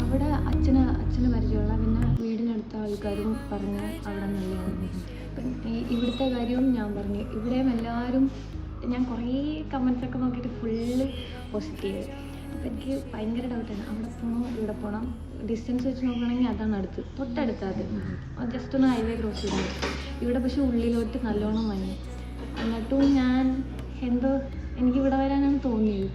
അവിടെ അച്ഛന് അച്ഛന് പരിചയമുള്ള പിന്നെ വീടിനടുത്ത ആൾക്കാരും പറഞ്ഞ് അവിടെ നല്ലതാണ് ഈ ഇവിടുത്തെ കാര്യവും ഞാൻ പറഞ്ഞു. ഇവിടെയും എല്ലാവരും ഞാൻ കുറേ കമൻസ് ഒക്കെ നോക്കിയിട്ട് ഫുള്ള് പോസിറ്റീവ് അപ്പോൾ എനിക്ക് ഭയങ്കര ഡൗട്ടാണ് അവിടെ പോകണം ഇവിടെ പോകണം ഡിസ്റ്റൻസ് വെച്ച് നോക്കുകയാണെങ്കിൽ അതാണ് അടുത്ത്. തൊട്ടടുത്ത് അത് ജസ്റ്റ് ഒന്ന് ഹൈവേ ക്രോസ് ചെയ്താൽ ഇവിടെ പക്ഷേ ഉള്ളിലോട്ട് നല്ലോണം മഞ്ഞ്. എന്നിട്ടും ഞാൻ എന്തോ എനിക്ക് ഇവിടെ വരാനാണ് തോന്നിയത്.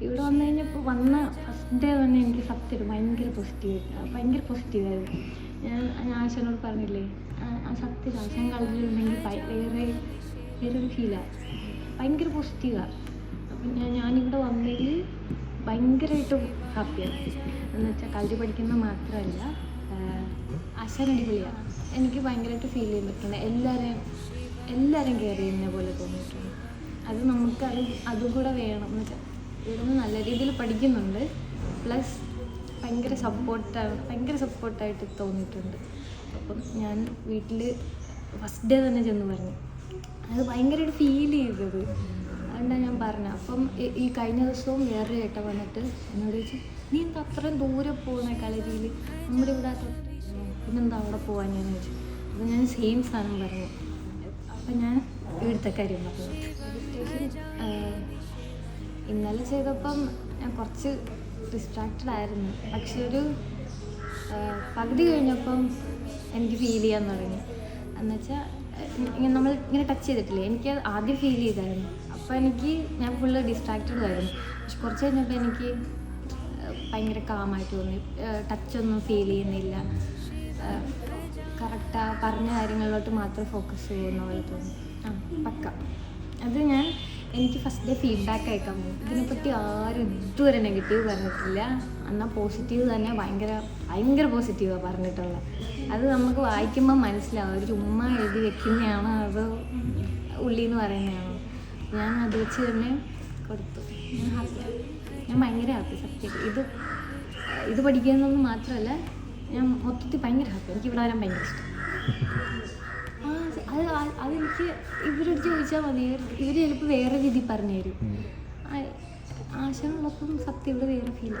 ഇവിടെ വന്നു കഴിഞ്ഞപ്പോൾ വന്ന ഫസ്റ്റ് ഡേ തന്നെ എനിക്ക് സത്യം ഭയങ്കര പോസിറ്റീവ് ഭയങ്കര പോസിറ്റീവായിരുന്നു ഞാൻ ഞാൻ ആശാനോട് പറഞ്ഞില്ലേ ആ- സത്യം ആശാൻ കളഞ്ഞിട്ടുണ്ടെങ്കിൽ വേറെ വേറൊരു ഫീലാണ് ഭയങ്കര പോസിറ്റീവാണ് അപ്പം ഞാൻ ഞാനിവിടെ വന്നതിൽ ഭയങ്കരമായിട്ടും ഹാപ്പിയാണ് എന്ന് വെച്ചാൽ കളരി പഠിക്കുന്ന മാത്രമല്ല ആശാൻ അടിപൊളിയാണ് എനിക്ക് ഭയങ്കരമായിട്ട് ഫീൽ പറ്റുന്നത് എല്ലാവരെയും എല്ലാവരെയും കെയർ ചെയ്യുന്ന പോലെ തോന്നിയിട്ടുണ്ട്. അത് നമുക്ക് അത് അതും കൂടെ വേണം എന്ന് വെച്ചാൽ ഇവിടുന്ന് നല്ല രീതിയിൽ പഠിക്കുന്നുണ്ട്. പ്ലസ് ഭയങ്കര സപ്പോർട്ടാണ് ഭയങ്കര സപ്പോർട്ടായിട്ട് തോന്നിയിട്ടുണ്ട്. അപ്പം ഞാൻ വീട്ടിൽ ഫസ്റ്റ് ഡേ തന്നെ ചെന്ന് പറഞ്ഞു. അത് ഭയങ്കരമായിട്ട് ഫീൽ ചെയ്തത്. അതുകൊണ്ടാണ് ഞാൻ പറഞ്ഞത് അപ്പം ഈ- കഴിഞ്ഞ ദിവസവും വേറൊരു ഏട്ട വന്നിട്ട് എന്നോട് ചോദിച്ചു നീ എന്താ അത്രയും ദൂരെ പോകുന്ന കളരിയിൽ നമ്മുടെ ഇവിടെ പിന്നെന്താ അവിടെ പോകാൻ ഞാൻ ചോദിച്ചു. അപ്പം ഞാൻ സെയിം സാധനം പറഞ്ഞു. അപ്പം ഞാൻ ഇവിടുത്തെ കാര്യം പറഞ്ഞു. ഇന്നലെ ചെയ്തപ്പം ഞാൻ കുറച്ച് ഡിസ്ട്രാക്റ്റഡ് ആയിരുന്നു. പക്ഷെ ഒരു പകുതി കഴിഞ്ഞപ്പം എനിക്ക് ഫീൽ ചെയ്യാൻ തുടങ്ങി. എന്നുവെച്ചാൽ ഇങ്ങനെ നമ്മൾ ഇങ്ങനെ ടച്ച് ചെയ്തിട്ടില്ലേ? എനിക്ക് ആദ്യം ഫീൽ ചെയ്തായിരുന്നു. അപ്പോൾ എനിക്ക് ഞാൻ ഫുള്ള് ഡിസ്ട്രാക്റ്റഡ് ആയിരുന്നു. പക്ഷെ കുറച്ച് കഴിഞ്ഞപ്പോൾ എനിക്ക് ഭയങ്കര കാമായിട്ട് തോന്നി. ടച്ചൊന്നും ഫീൽ ചെയ്യുന്നില്ല. കറക്റ്റാ പറഞ്ഞ കാര്യങ്ങളിലോട്ട് മാത്രം ഫോക്കസ് ചെയ്യുന്ന പോലെ തോന്നി. ആ പക്ക. അത് ഞാൻ എനിക്ക് ഫസ്റ്റ് ഡേ ഫീഡ്ബാക്ക് അയക്കാൻ പോകും ഇതിനെപ്പറ്റി ആരും ഇതുവരെ നെഗറ്റീവ് പറഞ്ഞിട്ടില്ല. എന്നാൽ പോസിറ്റീവ് തന്നെ ഭയങ്കര ഭയങ്കര പോസിറ്റീവാണ് പറഞ്ഞിട്ടുള്ളത്. അത് നമുക്ക് വായിക്കുമ്പോൾ മനസ്സിലാവും. ഒരു ചുമ്മാ എഴുതി വെക്കുന്നതാണോ അതോ ഉള്ളി എന്ന് പറയുന്നതാണോ? ഞാൻ അത് വെച്ച് തന്നെ കൊടുത്തു. ഞാൻ ഹാപ്പി ഞാൻ ഭയങ്കര ഹാപ്പി സത്യം. ഇത് ഇത് പഠിക്കുന്നതെന്ന് മാത്രമല്ല ഞാൻ മൊത്തത്തിൽ ഭയങ്കര ഹാപ്പി എനിക്ക് ഇവിടെ വരാൻ ഭയങ്കര ഇഷ്ടം. അത് ആ- അതെനിക്ക് ഇവരോട് ചോദിച്ചാൽ മതി. ഇവർ ചിലപ്പോൾ വേറെ രീതി പറഞ്ഞു തരും. ആശയമുള്ളപ്പം സത്യം ഇവിടെ വേറെ ഫീൽ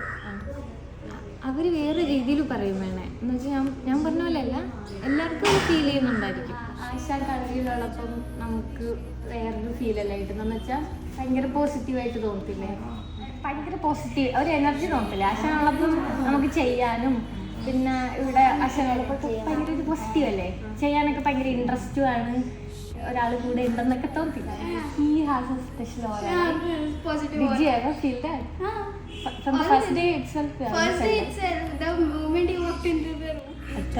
അവർ വേറെ രീതിയിൽ പറയും വേണേ. എന്ന് വെച്ചാൽ ഞാൻ ഞാൻ പറഞ്ഞ പോലെ അല്ല എല്ലാവർക്കും അത് ഫീൽ ചെയ്യുന്നുണ്ടായിരിക്കും. ആശാ കളരിയിലുള്ളപ്പം നമുക്ക് വേറൊരു ഫീലല്ല കിട്ടുന്നതെന്ന് വെച്ചാൽ ഭയങ്കര പോസിറ്റീവായിട്ട് തോന്നത്തില്ലേ? ഭയങ്കര പോസിറ്റീവ് ഒരു എനർജി തോന്നത്തില്ലേ? ആശാനുള്ളപ്പം നമുക്ക് ചെയ്യാനും പിന്നെ ഇവിടെ ഭയങ്കര ഒരു പോസിറ്റീവ് അല്ലേ? ചെയ്യാനൊക്കെ ഭയങ്കര ഇൻട്രസ്റ്റും ആണ്. ഒരാൾ കൂടെ ഉണ്ടെന്നൊക്കെ തോന്നി ഈ has special first day itself first day itself the moment you walked in the room at